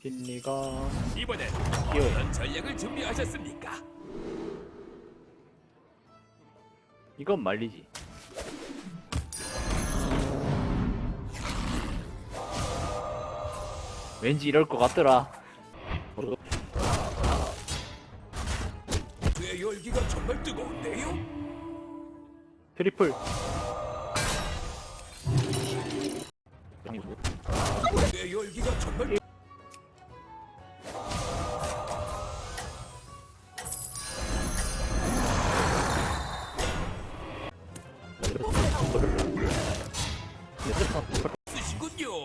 빈리가 이번엔. 어떤 전략을 준비하셨습니까? 이건 말리지. 왠지 이럴 것 같더라. 뇌 열기가 정말 뜨거운데요? 트리플. 뇌 열기가 정말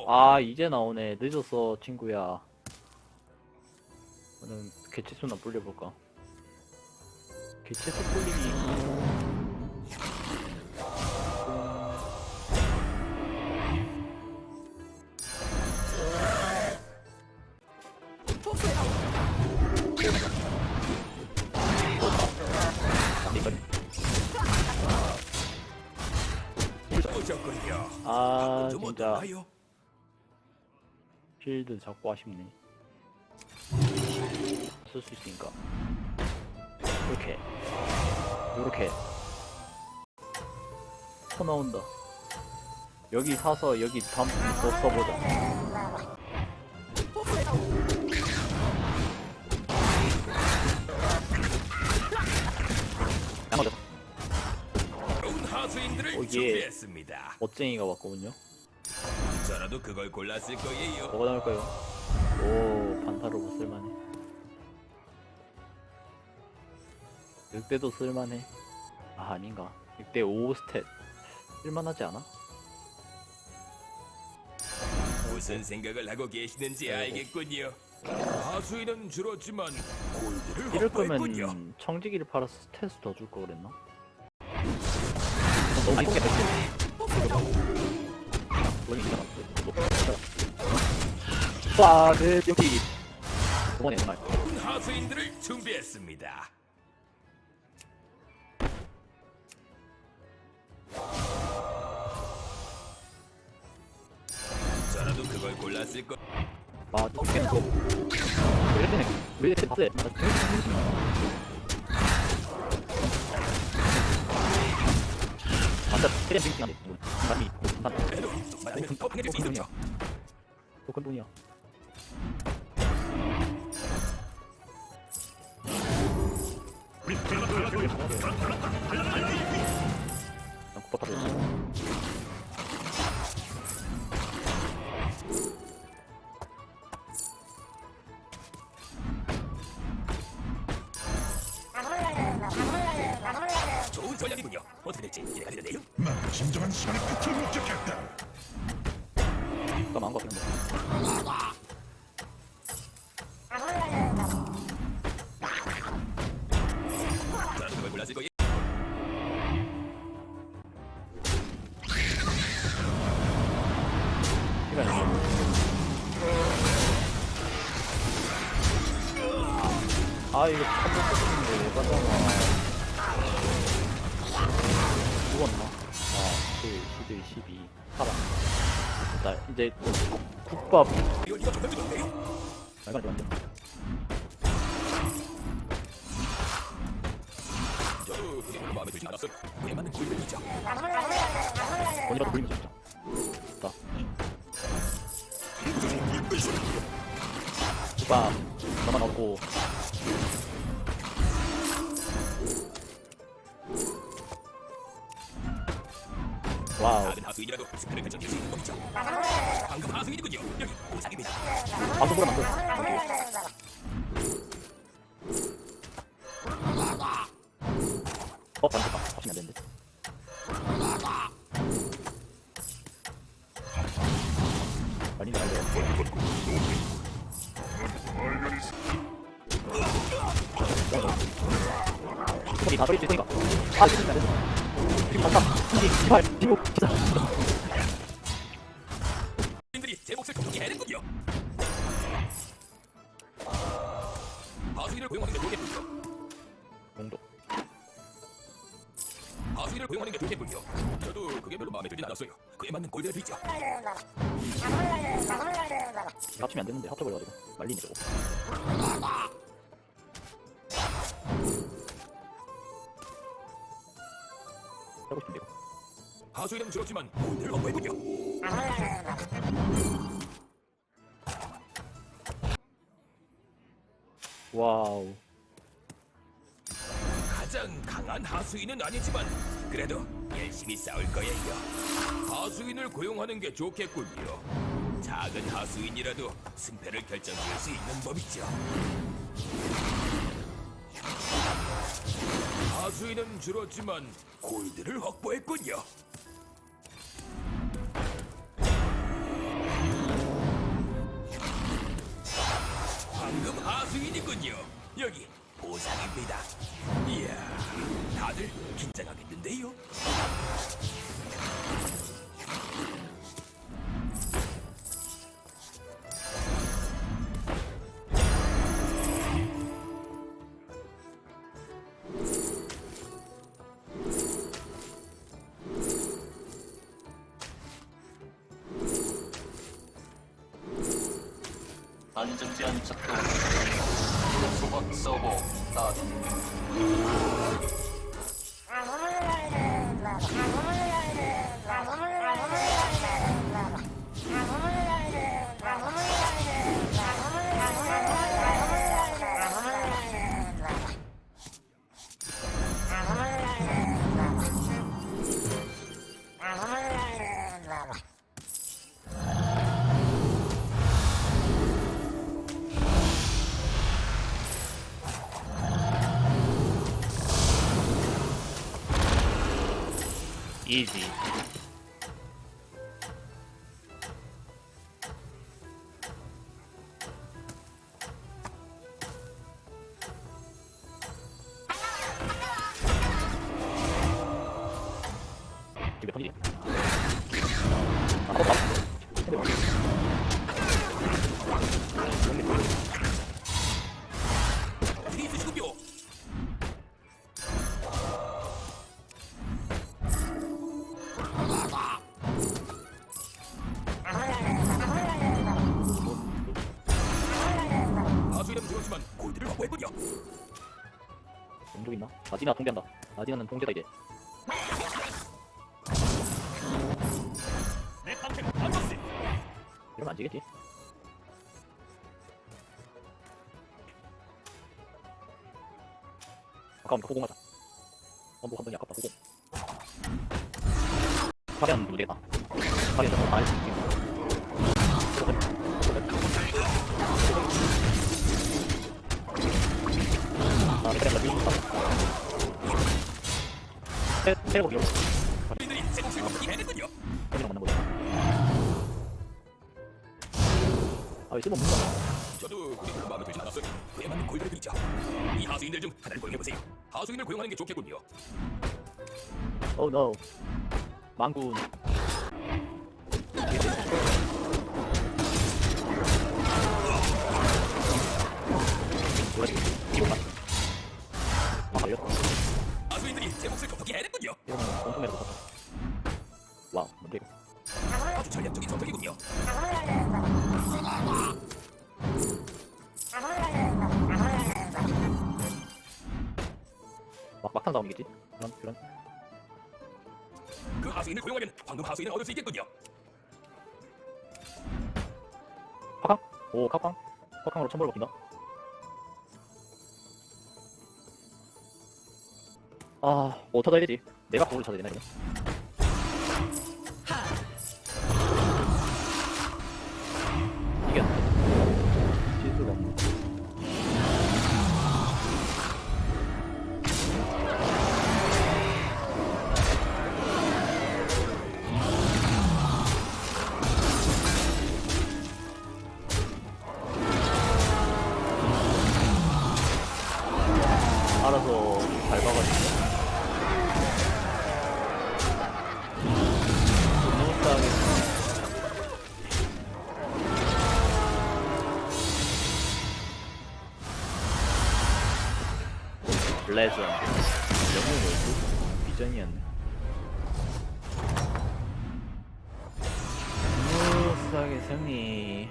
아 이제 나오네. 늦었어 친구야. 저는 개체수나 불려볼까? 개체수 불리기. 아좀 진짜? 필드 잡고 아쉽네. 쓸 수 있으니까. 이렇게. 요렇게. 터 나온다. 여기 사서 여기 담, 또 써보자. 양말 좋은 하수인들을 오, 예. 준비했습니다. 멋쟁이가 왔거든요. 저라도 그걸 골랐을 거예요. 뭐가 나올까요? 오, 반타로고 쓸만해. 늑대도 쓸만해. 아, 아닌가. 늑대 5 스탯. 쓸만하지 않아? 무슨 생각을 하고 계시는지 네. 알겠군요. 하수인은 줄었지만 골드를 이럴 확보했군요. 거면 청지기를 팔아서 스탯을 더 줄 거 그랬나? 너무 많이 깼지? 원래 이상한 와, 네, 여기. 이번에 정말. 하수인들을 준비했습니다. 저라도 그걸 골랐을 거. 아, 어떻게 또. 왜 이래? 왜 이래? 빡세. 아, 맞다, 테레 빙빙 안돼. 남이, 남, 그래도 좀만 하면 더 강해질 수 있었죠. 또큰 돈이야. 난다 좋은 전략이군요. 어떻게 될지 기대가 되는데요. 난 진정한 시간의 끝을 목격했 아 이거 한번 뽑았는데 왜 가잖아 죽었나? 아 7, 11, 12 살아 자 이제 국- 국밥 뜨거운데요. 말가 안 돼. 저 그림을 마음에 들진 않았어요. 그에 맞는 골드이죠. 원이라도 돌리면 진짜 국밥 너만 얻고 와우. 방금 하수인이군요. 여기 오상입니다. 방송 보러 만들 다 소리 있으니까 아 돼. 지금 간다 신기 시발 지금 진짜 인들이 제 몫을 complete 해냈군요. 하수인을 고용하는 데 노력했군요. 공도 하수인을 고용하는 게 좋겠군요. 저도 그게 별로 마음에 들진 않았어요. 그에 맞는 골드를 드리죠. 합치면 안 되는데 합쳐버려가지고 말리네 저거 하고 싶은데 이거 하수 이름 줄었지만 골드를 확보했군요. 와우 가장 강한 하수인은 아니지만 그래도 열심히 싸울 거예요. 하수인을 고용하는 게 좋겠군요. 작은 하수인이라도 승패를 결정지을 수 있는 법이죠. 하수인은 줄었지만 골드를 확보했군요. 방금 하수인이군요. 여기 보상입니다. 이야, 다들 긴장하겠는데요? 안전제한 작동 소박 서버 따 Easy. 줄었지만 골드를 확보했군요. 공족 있나? 나디나 통제한다. 나디나는 통제다 이제. 내 탐색은 안봤어 이러면 안 지겠지? 아까우니까 호공 하자. 원복 한 번이 아깝다 호공. 누구 되겠다. 파리안 저 아, 그래, 나 미국 갔다. 테- 테레고 여기 우리들이 제 몫을 걷기 해냈군요. 형이랑 만난 거잖아. 아, 왜 쓸모없는 거야? 저도 별로 마음에 들지 않았어요. 그에 맞는 골드를 드리죠. 이 하수인들 중 하나를 고용해보세요. 하수인을 고용하는 게 좋겠군요. Oh no. 망군. 막, 막탄 싸움이겠지? 그런, 그런. 그 하수인을 고용하면 방금 하수인을 얻을 수 있겠군요. 카강? 오, 카강? 카강으로 천벌 먹힌다. 아, 뭐 해야 되지? 내가 그걸 찾아야 되나, 이거? 블레전드. 영웅 월드 비전이었네. 무사하게 승리.